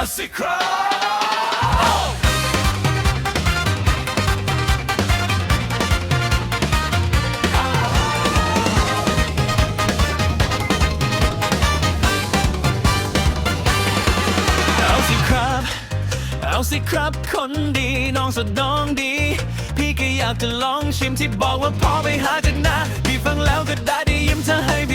เอาสิครับเอาสิครับเอาสิครับคนดี น้องสดน้องดี พี่ก็อยากจะลองชิมที่บอกว่าพอไปหาจากนาพี่ฟังแล้วก็ได้ได้ยิ้มถ้าให้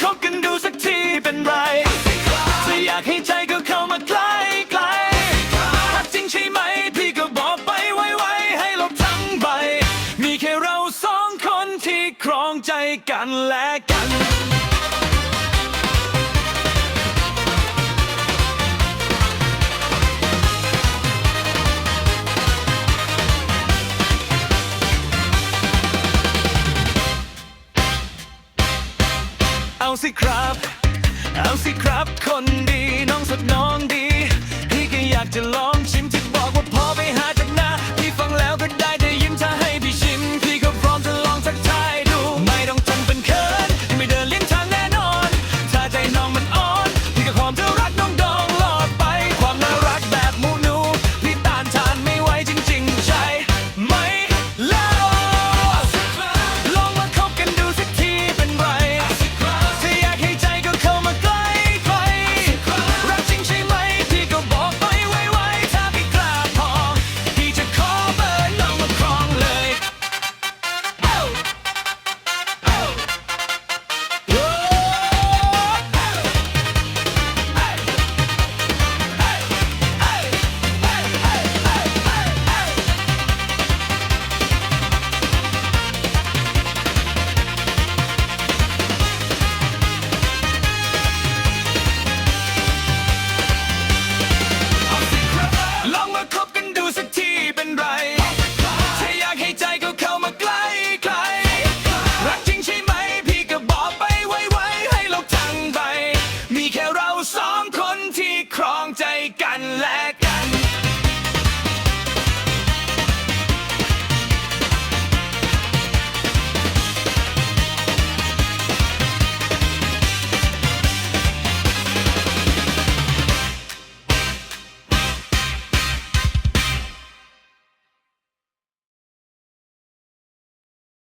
คบกันดูสักทีเป็นไรถ้าอยากให้ใจก็เข้ามาใกล้ใกล้ถ้าจริงใช่ไหม พี่ก็บอกไปไวๆให้ลบทั้งใบ มีแค่เราสองคนที่ครองใจกันและกัน เอาสิครับ เอาสิครับคนดีน้องสดน้องดี พี่ก็อยากจะลองชิมที่บอกว่าพอไปหา